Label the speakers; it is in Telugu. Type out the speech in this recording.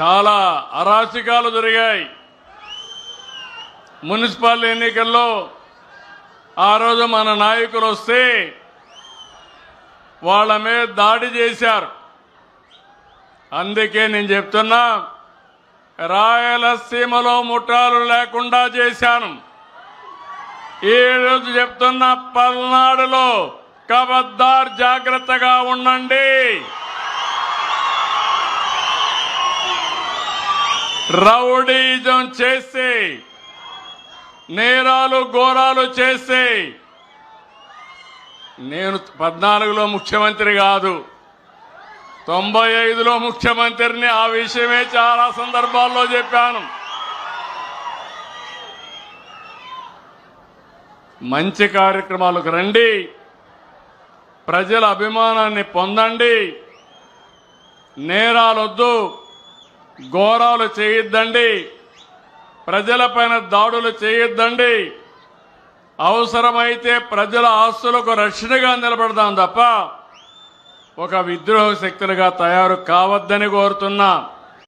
Speaker 1: చాలా అరాచకాలు జరిగాయి. మున్సిపల్ ఎన్నికల్లో ఆ రోజు మన నాయకులు వస్తే వాళ్ళ మీద దాడి చేశారు. అందుకే నేను చెప్తున్నా రాయలసీమలో ముఠాలు లేకుండా చేశాను. ఈ రోజు చెప్తున్న పల్నాడులో కబద్దార్ జాగ్రత్తగా ఉండండి. రౌడీజం చేసి నేరాలు ఘోరాలు చేసి నేను పద్నాలుగులో ముఖ్యమంత్రి కాదు తొంభై ఐదులో ముఖ్యమంత్రిని ఆ విషయమే చాలా సందర్భాల్లో చెప్పాను. మంచి కార్యక్రమాలకు రండి ప్రజల అభిమానాన్ని పొందండి నేరాలొద్దు. ఘోరాలు చేయొద్దండి. ప్రజలపైన దాడులు చేయొద్దండి. అవసరమైతే ప్రజల ఆస్తులకు రక్షణగా నిలబడదాం తప్ప ఒక విద్రోహ శక్తులుగా తయారు కావద్దని కోరుతున్నా.